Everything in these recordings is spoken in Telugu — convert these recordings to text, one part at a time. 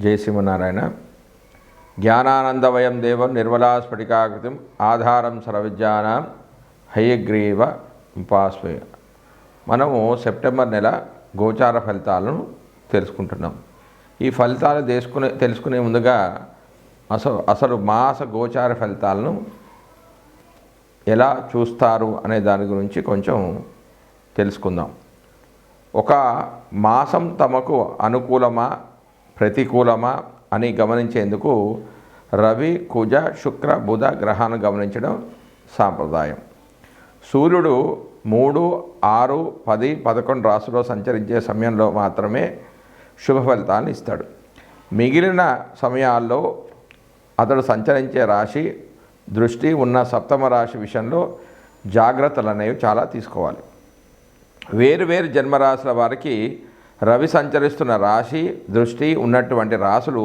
జయసింహనారాయణ జ్ఞానానందవయం దేవం నిర్మలా స్ఫటికాకృతిం ఆధారం సర్వవిద్యానాం హయగ్రీవ ఉపాస్మయ మనము సెప్టెంబర్ నెల గోచార ఫలితాలను తెలుసుకుంటున్నాం. ఈ ఫలితాలు తెలుసుకునే తెలుసుకునే ముందుగా అసలు అసలు మాస గోచార ఫలితాలను ఎలా చూస్తారు అనే దాని గురించి కొంచెం తెలుసుకుందాం. ఒక మాసం తమకు అనుకూలమా ప్రతికూలమా అని గమనించేందుకు రవి కుజ శుక్ర బుధ గ్రహాన్ని గమనించడం సాంప్రదాయం. సూర్యుడు మూడు ఆరు పది పదకొండు రాసులో సంచరించే సమయంలో మాత్రమే శుభ ఫలితాలను ఇస్తాడు. మిగిలిన సమయాల్లో అతడు సంచరించే రాశి దృష్టి ఉన్న సప్తమ రాశి విషయంలో జాగ్రత్తలు అనేవి చాలా తీసుకోవాలి. వేరు వేరు జన్మరాశుల వారికి రవి సంచరిస్తున్న రాశి దృష్టి ఉన్నటువంటి రాశులు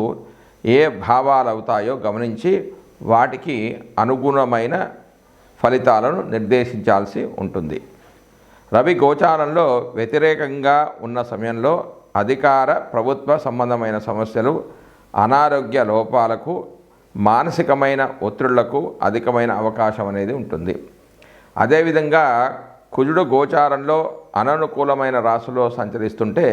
ఏ భావాలు అవుతాయో గమనించి వాటికి అనుగుణమైన ఫలితాలను నిర్దేశించాల్సి ఉంటుంది. రవి గోచారంలో వ్యతిరేకంగా ఉన్న సమయంలో అధికార ప్రభుత్వ సంబంధమైన సమస్యలు అనారోగ్య లోపాలకు మానసికమైన ఒత్తిళ్ళకు అధికమైన అవకాశం అనేది ఉంటుంది. అదేవిధంగా కుజుడు గోచారంలో అననుకూలమైన రాశిలో సంచరిస్తుంటే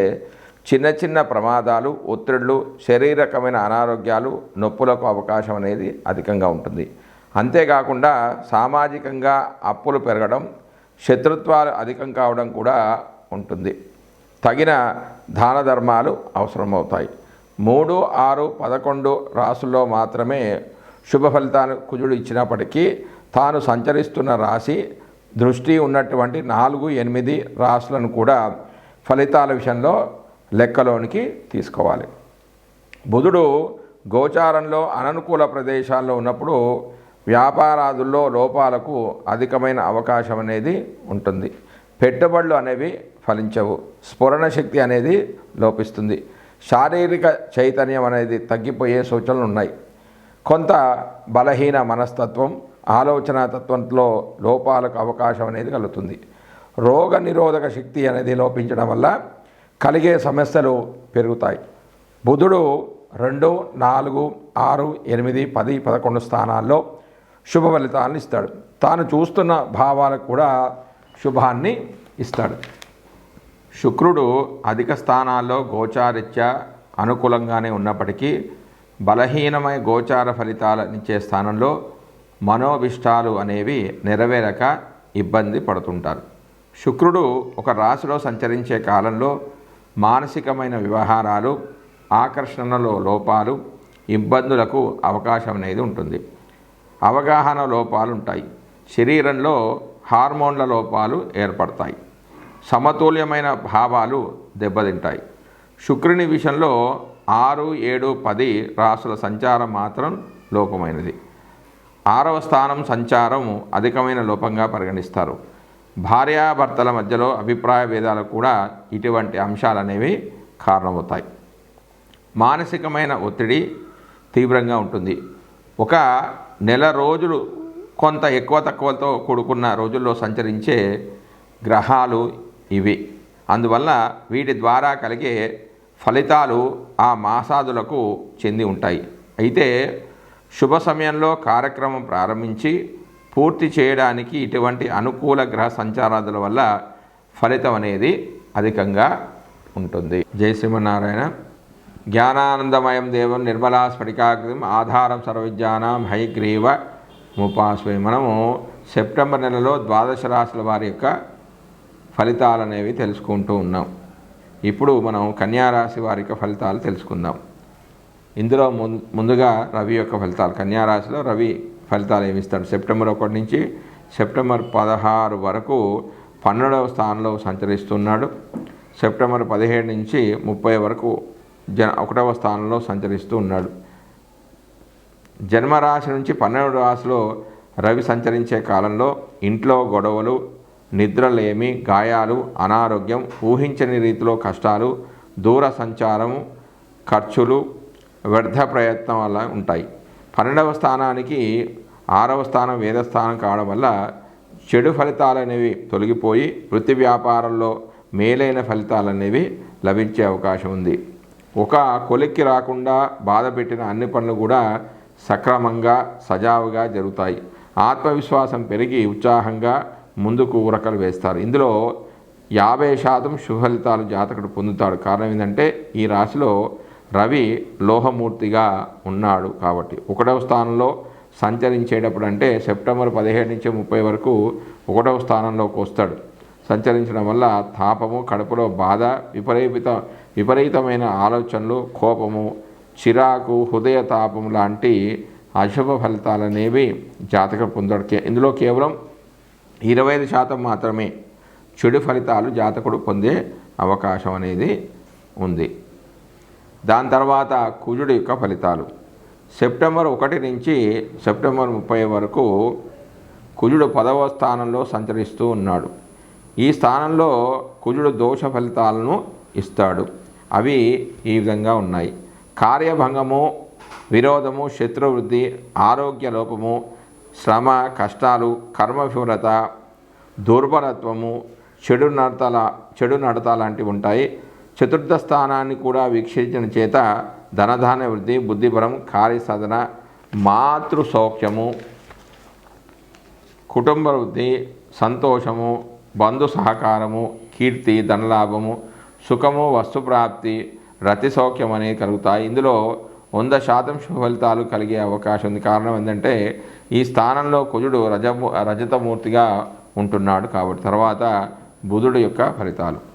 చిన్న చిన్న ప్రమాదాలు ఒత్తిళ్ళు శరీరకమైన అనారోగ్యాలు నొప్పులకు అవకాశం అనేది అధికంగా ఉంటుంది. అంతేకాకుండా సామాజికంగా అప్పులు పెరగడం శత్రుత్వాలు అధికం కావడం కూడా ఉంటుంది. తగిన దాన ధర్మాలు అవసరమవుతాయి. మూడు ఆరు పదకొండు రాసుల్లో మాత్రమే శుభ ఫలితాలు కుజుడు ఇచ్చినప్పటికీ తాను సంచరిస్తున్న రాశి దృష్టి ఉన్నటువంటి నాలుగు ఎనిమిది రాసులను కూడా ఫలితాల విషయంలో లెక్కలోనికి తీసుకోవాలి. బుధుడు గోచారంలో అననుకూల ప్రదేశాల్లో ఉన్నప్పుడు వ్యాపారాదుల్లో లోపాలకు అధికమైన అవకాశం అనేది ఉంటుంది. పెట్టుబడులు అనేవి ఫలించవు. స్ఫురణ శక్తి అనేది లోపిస్తుంది. శారీరక చైతన్యం అనేది తగ్గిపోయే సూచనలు ఉన్నాయి. కొంత బలహీన మనస్తత్వం ఆలోచన తత్వంలో లోపాలకు అవకాశం అనేది కలుగుతుంది. రోగ నిరోధక శక్తి అనేది లోపించడం వల్ల కలిగే సమస్యలు పెరుగుతాయి. బుధుడు రెండు నాలుగు ఆరు ఎనిమిది పది పదకొండు స్థానాల్లో శుభ ఫలితాలను ఇస్తాడు. తాను చూస్తున్న భావాలకు కూడా శుభాన్ని ఇస్తాడు. శుక్రుడు అధిక స్థానాల్లో గోచారిత్య అనుకూలంగానే ఉన్నప్పటికీ బలహీనమైన గోచార ఫలితాలనిచ్చే స్థానంలో మనోభిష్టాలు అనేవి నెరవేరక ఇబ్బంది పడుతుంటారు. శుక్రుడు ఒక రాశిలో సంచరించే కాలంలో మానసికమైన వ్యవహారాలు ఆకర్షణలో లోపాలు ఇబ్బందులకు అవకాశం అనేది ఉంటుంది. అవగాహన లోపాలు ఉంటాయి శరీరంలో హార్మోన్ల లోపాలు ఏర్పడతాయి. సమతుల్యమైన భావాలు దెబ్బతింటాయి. శుక్రుని విషయంలో ఆరు ఏడు పది రాసుల సంచారం మాత్రం లోపమైనది. ఆరవ స్థానం సంచారం అధికమైన లోపంగా పరిగణిస్తారు. భార్యాభర్తల మధ్యలో అభిప్రాయ భేదాలు కూడా ఇటువంటి అంశాలు అనేవి కారణమవుతాయి. మానసికమైన ఒత్తిడి తీవ్రంగా ఉంటుంది. ఒక నెల రోజులు కొంత ఎక్కువ తక్కువతో కూడుకున్న రోజుల్లో సంచరించే గ్రహాలు ఇవి. అందువల్ల వీటి ద్వారా కలిగే ఫలితాలు ఆ మాసాదులకు చెంది ఉంటాయి. అయితే శుభ సమయంలో కార్యక్రమం ప్రారంభించి పూర్తి చేయడానికి ఇటువంటి అనుకూల గ్రహ సంచారాదుల వల్ల ఫలితం అనేది అధికంగా ఉంటుంది. జయ శ్రీమన్నారాయణ. జ్ఞానానందమయం దేవం నిర్మలా స్ఫటికాకృతం ఆధారం సర్వవిజ్ఞానం హైగ్రీవ ముపాస్వై మనము సెప్టెంబర్ నెలలో ద్వాదశ రాశుల వారి యొక్క ఫలితాలు అనేవి తెలుసుకుంటూ ఉన్నాం. ఇప్పుడు మనం కన్యారాశి వారి యొక్క ఫలితాలు తెలుసుకుందాం. ఇందులో ముందుగా రవి యొక్క ఫలితాలు. కన్యారాశిలో రవి ఫలితాలు ఏమిస్తాడు సెప్టెంబర్ ఒకటి నుంచి సెప్టెంబర్ పదహారు వరకు పన్నెండవ స్థానంలో సంచరిస్తున్నాడు. సెప్టెంబర్ పదిహేడు నుంచి ముప్పై వరకు జన ఒకటవ స్థానంలో సంచరిస్తూ ఉన్నాడు. జన్మరాశి నుంచి పన్నెండు రాశిలో రవి సంచరించే కాలంలో ఇంట్లో గొడవలు నిద్రలేమి గాయాలు అనారోగ్యం ఊహించని రీతిలో కష్టాలు దూర సంచారము ఖర్చులు వ్యర్థ ప్రయత్నం వల్ల ఉంటాయి. పన్నెండవ స్థానానికి ఆరవ స్థానం వేదస్థానం కావడం వల్ల చెడు ఫలితాలు అనేవి తొలగిపోయి వృత్తి వ్యాపారంలో మేలైన ఫలితాలు అనేవి లభించే అవకాశం ఉంది. ఒక కొలిక్కి రాకుండా బాధ పెట్టిన అన్ని పనులు కూడా సక్రమంగా సజావుగా జరుగుతాయి. ఆత్మవిశ్వాసం పెరిగి ఉత్సాహంగా ముందుకు ఉరకలు వేస్తారు. ఇందులో యాభై శాతం శుభలితాలు జాతకుడు పొందుతాడు. కారణం ఏంటంటే ఈ రాశిలో రవి లోహమూర్తిగా ఉన్నాడు కాబట్టి. ఒకటవ స్థానంలో సంచరించేటప్పుడు అంటే సెప్టెంబర్ పదిహేడు నుంచి ముప్పై వరకు ఒకటవ స్థానంలోకి వస్తాడు. సంచరించడం వల్ల తాపము కడుపులో బాధ విపరీత విపరీతమైన ఆలోచనలు కోపము చిరాకు హృదయ తాపం లాంటి అశుభ ఫలితాలు అనేవి జాతక పొందడుకే ఇందులో కేవలం ఇరవై ఐదు శాతం మాత్రమే చెడు ఫలితాలు జాతకుడు పొందే అవకాశం అనేది ఉంది. దాని తర్వాత కుజుడు యొక్క ఫలితాలు. సెప్టెంబర్ ఒకటి నుంచి సెప్టెంబర్ ముప్పై వరకు కుజుడు పదవ స్థానంలో సంచరిస్తూ ఉన్నాడు. ఈ స్థానంలో కుజుడు దోష ఫలితాలను ఇస్తాడు. అవి ఈ విధంగా ఉన్నాయి. కార్యభంగము విరోధము శత్రువృద్ధి ఆరోగ్య లోపము శ్రమ కష్టాలు కర్మ దుర్బలత్వము చెడు నడతల చెడు నడత లాంటివి ఉంటాయి. చతుర్థ స్థానాన్ని కూడా వీక్షించిన చేత ధనధాన్య వృద్ధి బుద్ధిబలం కార్యసాధన మాతృ సౌఖ్యము కుటుంబ వృద్ధి సంతోషము బంధు సహకారము కీర్తి ధనలాభము సుఖము వస్తుప్రాప్తి రతి సౌఖ్యం అనేవి కలుగుతాయి. ఇందులో వంద శాతం శుభ ఫలితాలు కలిగే అవకాశం ఉంది. కారణం ఏంటంటే ఈ స్థానంలో కుజుడు రజము రజతమూర్తిగా ఉంటున్నాడు కాబట్టి. తర్వాత బుధుడు యొక్క ఫలితాలు.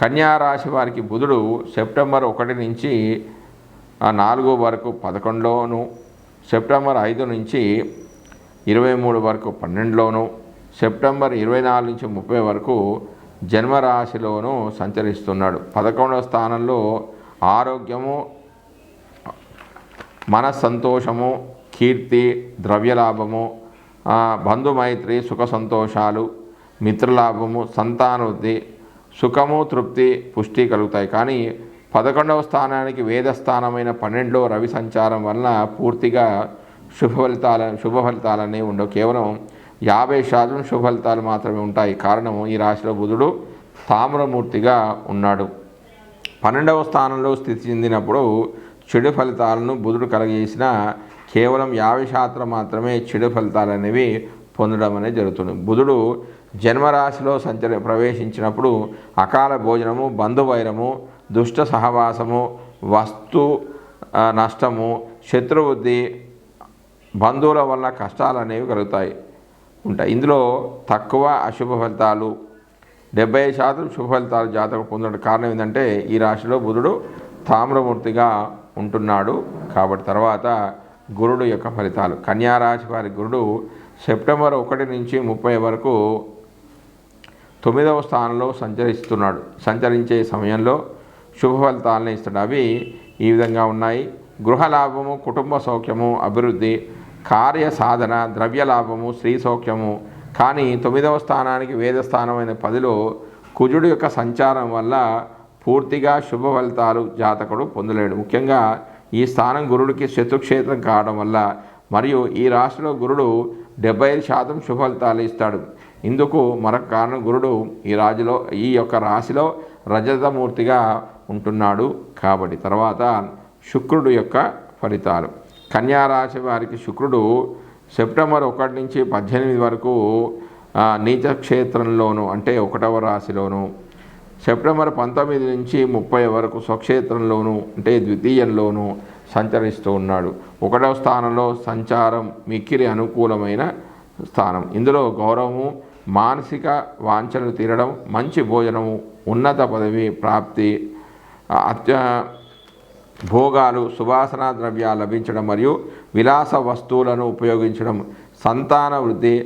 కన్యా రాశి వారికి బుధుడు సెప్టెంబర్ ఒకటి నుంచి నాలుగు వరకు పదకొండులోను సెప్టెంబర్ ఐదు నుంచి ఇరవై మూడు వరకు పన్నెండులోను సెప్టెంబర్ ఇరవై నాలుగు నుంచి ముప్పై వరకు జన్మరాశిలోను సంచరిస్తున్నాడు. పదకొండవ స్థానంలో ఆరోగ్యము మనస్సంతోషము కీర్తి ద్రవ్యలాభము బంధుమైత్రి సుఖ సంతోషాలు మిత్రలాభము సంతానవృద్ధి సుఖము తృప్తి పుష్టి కలుగుతాయి. కానీ పదకొండవ స్థానానికి వేద స్థానమైన పన్నెండులో రవి సంచారం వలన పూర్తిగా శుభ ఫలితాల శుభ ఫలితాలనే ఉండవు. కేవలం యాభై శాతం శుభ ఫలితాలు మాత్రమే ఉంటాయి. కారణం ఈ రాశిలో బుధుడు తామ్రమూర్తిగా ఉన్నాడు. పన్నెండవ స్థానంలో స్థితి చెందినప్పుడు చెడు ఫలితాలను బుధుడు కలగజేసిన కేవలం యాభై శాతం మాత్రమే చెడు ఫలితాలు అనేవి పొందడం అనేది జరుగుతుంది. బుధుడు జన్మరాశిలో సంచరి ప్రవేశించినప్పుడు అకాల భోజనము బంధువైరము దుష్ట సహవాసము వస్తు నష్టము శత్రువుద్ధి బంధువుల వల్ల కష్టాలు అనేవి కలుగుతాయి ఉంటాయి. ఇందులో తక్కువ అశుభ ఫలితాలు డెబ్బై శాతం శుభ ఫలితాలు జాతకం పొందడం కారణం ఏంటంటే ఈ రాశిలో బుధుడు తామ్రమూర్తిగా ఉంటున్నాడు. కాబట్టి తర్వాత గురుడు యొక్క ఫలితాలు. కన్యా రాశి వారి గురుడు సెప్టెంబర్ ఒకటి నుంచి ముప్పై వరకు తొమ్మిదవ స్థానంలో సంచరిస్తున్నాడు. సంచరించే సమయంలో శుభ ఫలితాలను ఇస్తాడు. అవి ఈ విధంగా ఉన్నాయి. గృహ లాభము కుటుంబ సౌఖ్యము అభివృద్ధి కార్య సాధన ద్రవ్య లాభము స్త్రీ సౌఖ్యము. కానీ తొమ్మిదవ స్థానానికి వేద స్థానమైన పదిలో కుజుడు యొక్క సంచారం వల్ల పూర్తిగా శుభ ఫలితాలు జాతకుడు పొందలేడు. ముఖ్యంగా ఈ స్థానం గురుడికి శత్రుక్షేత్రం కావడం వల్ల మరియు ఈ రాశిలో గురుడు డెబ్బై ఐదు శాతం శుభ ఫలితాలు ఇస్తాడు. ఇందుకు మరొక కారణం గురుడు ఈ రాజులో ఈ యొక్క రాశిలో రజతమూర్తిగా ఉంటున్నాడు కాబట్టి తర్వాత శుక్రుడు యొక్క ఫలితాలు. కన్యా రాశి వారికి శుక్రుడు సెప్టెంబర్ ఒకటి నుంచి పద్దెనిమిది వరకు ఆ, నీచ క్షేత్రంలోను అంటే ఒకటవ రాశిలోను సెప్టెంబర్ పంతొమ్మిది నుంచి ముప్పై వరకు స్వక్షేత్రంలోను అంటే ద్వితీయంలోను సంచరిస్తూ ఉన్నాడు. ఒకటవ స్థానంలో సంచారం మిక్కిరి అనుకూలమైన స్థానం. ఇందులో గౌరవము మానసిక వాంఛనలు తీరడం మంచి భోజనము ఉన్నత పదవి ప్రాప్తి అత్య భోగాలు సువాసన ద్రవ్యాలు లభించడం మరియు విలాస వస్తువులను ఉపయోగించడం సంతాన వృద్ధి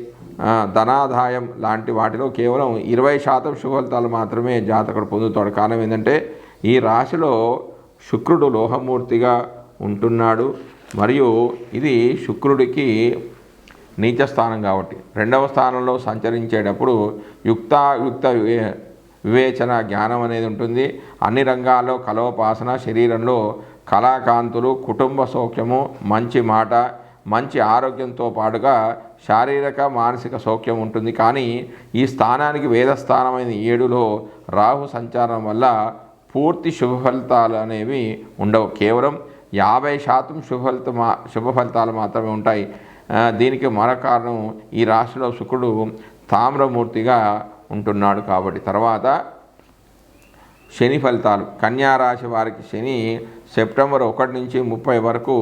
ధనాదాయం లాంటి వాటిలో కేవలం ఇరవై శాతం శుభఫలితాలు మాత్రమే జాతకుడు పొందుతాడు. కారణం ఏంటంటే ఈ రాశిలో శుక్రుడు లోహమూర్తిగా ఉంటున్నాడు. మరియు ఇది శుక్రుడికి నీచ స్థానం కాబట్టి. రెండవ స్థానంలో సంచరించేటప్పుడు యుక్త వివే- వివేచన జ్ఞానం అనేది ఉంటుంది. అన్ని రంగాల్లో కలోపాసన శరీరంలో కళాకాంతులు కుటుంబ సౌఖ్యము మంచి మాట మంచి ఆరోగ్యంతో పాటుగా శారీరక మానసిక సౌఖ్యం ఉంటుంది. కానీ ఈ స్థానానికి వేదస్థానమైన ఏడులో రాహు సంచారం వల్ల పూర్తి శుభ ఫలితాలు అనేవి ఉండవు. కేవలం యాభై శాతం శుభ ఫలిత శుభ ఫలితాలు మాత్రమే ఉంటాయి. దీనికి మరో కారణం ఈ రాశిలో శుక్రుడు తామ్రమూర్తిగా ఉంటున్నాడు కాబట్టి. తర్వాత శని ఫలితాలు. కన్యా రాశి వారికి శని సెప్టెంబర్ ఒకటి నుంచి ముప్పై వరకు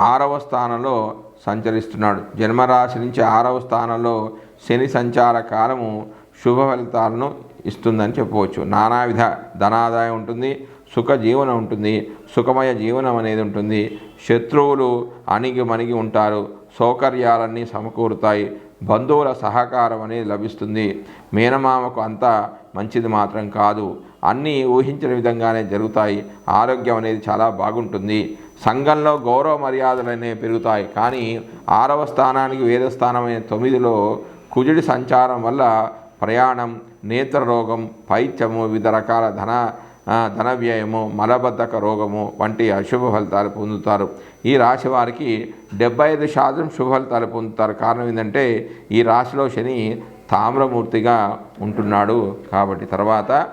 ఆరవ స్థానంలో సంచరిస్తున్నాడు. జన్మరాశి నుంచి ఆరవ స్థానంలో శని సంచార కాలము శుభ ఫలితాలను ఇస్తుందని చెప్పవచ్చు. నానావిధ ధనాదాయం ఉంటుంది. సుఖ జీవనం ఉంటుంది సుఖమయ జీవనం అనేది ఉంటుంది. శత్రువులు అణిగి మణిగి ఉంటారు సౌకర్యాలన్నీ సమకూరుతాయి బంధువుల సహకారం అనేది లభిస్తుంది. మేనమామకు అంతా మంచిది మాత్రం కాదు. అన్నీ ఊహించిన విధంగానే జరుగుతాయి. ఆరోగ్యం అనేది చాలా బాగుంటుంది. సంఘంలో గౌరవ మర్యాదలు అనేవి పెరుగుతాయి. కానీ ఆరవ స్థానానికి వేద స్థానమైన తొమ్మిదిలో కుజుడి సంచారం వల్ల ప్రయాణం నేత్ర రోగం పైత్యము వివిధ రకాల ధన ధన వ్యయము మలబద్ధక రోగము వంటి అశుభ ఫలితాలు పొందుతారు. ఈ రాశి వారికి డెబ్బై ఐదు శాతం శుభ ఫలితాలు పొందుతారు. కారణం ఏంటంటే ఈ రాశిలో శని తామ్రమూర్తిగా ఉంటున్నాడు కాబట్టి తర్వాత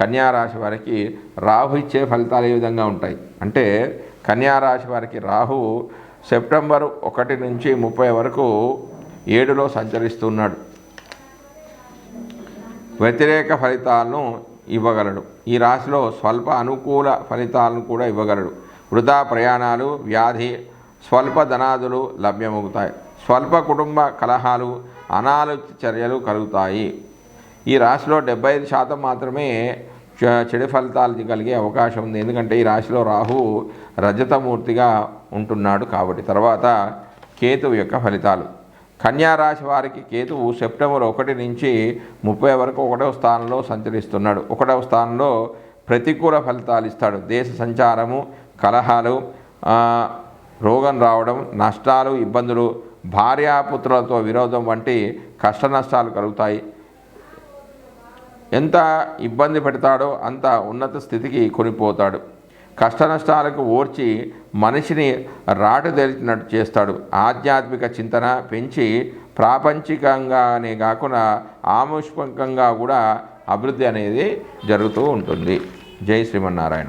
కన్యా రాశి వారికి రాహు ఇచ్చే ఫలితాలు ఏ విధంగా ఉంటాయి? అంటే కన్యా రాశి వారికి రాహు సెప్టెంబర్ ఒకటి నుంచి ముప్పై వరకు ఏడులో సంచరిస్తున్నాడు. వ్యతిరేక ఫలితాలను ఇవ్వగలడు. ఈ రాశిలో స్వల్ప అనుకూల ఫలితాలను కూడా ఇవ్వగలడు. వృధా ప్రయాణాలు వ్యాధి స్వల్ప ధనాదులు లభ్యమవుతాయి. స్వల్ప కుటుంబ కలహాలు అనాలోచిత చర్యలు కలుగుతాయి. ఈ రాశిలో డెబ్బై ఐదు శాతం మాత్రమే చెడు ఫలితాలు కలిగే అవకాశం ఉంది. ఎందుకంటే ఈ రాశిలో రాహు రజతమూర్తిగా ఉంటున్నాడు కాబట్టి. తర్వాత కేతువు యొక్క ఫలితాలు. కన్యా రాశి వారికి కేతువు సెప్టెంబర్ ఒకటి నుంచి ముప్పై వరకు ఒకటవ స్థానంలో సంచరిస్తున్నాడు. ఒకటవ స్థానంలో ప్రతికూల ఫలితాలు ఇస్తాడు. దేశ సంచారము కలహాలు రోగం రావడం నష్టాలు ఇబ్బందులు భార్యాపుత్రులతో విరోధం వంటి కష్ట నష్టాలు కలుగుతాయి. ఎంత ఇబ్బంది పెడతాడో అంత ఉన్నత స్థితికి కొనిపోతాడు. కష్టనష్టాలకు ఓర్చి మనిషిని రాటు తెరిచినట్టు చేస్తాడు. ఆధ్యాత్మిక చింతన పెంచి ప్రాపంచికంగానే కాకుండా ఆముష్పకంగా కూడా అభివృద్ధి అనేది జరుగుతూ ఉంటుంది. జై శ్రీమన్నారాయణ.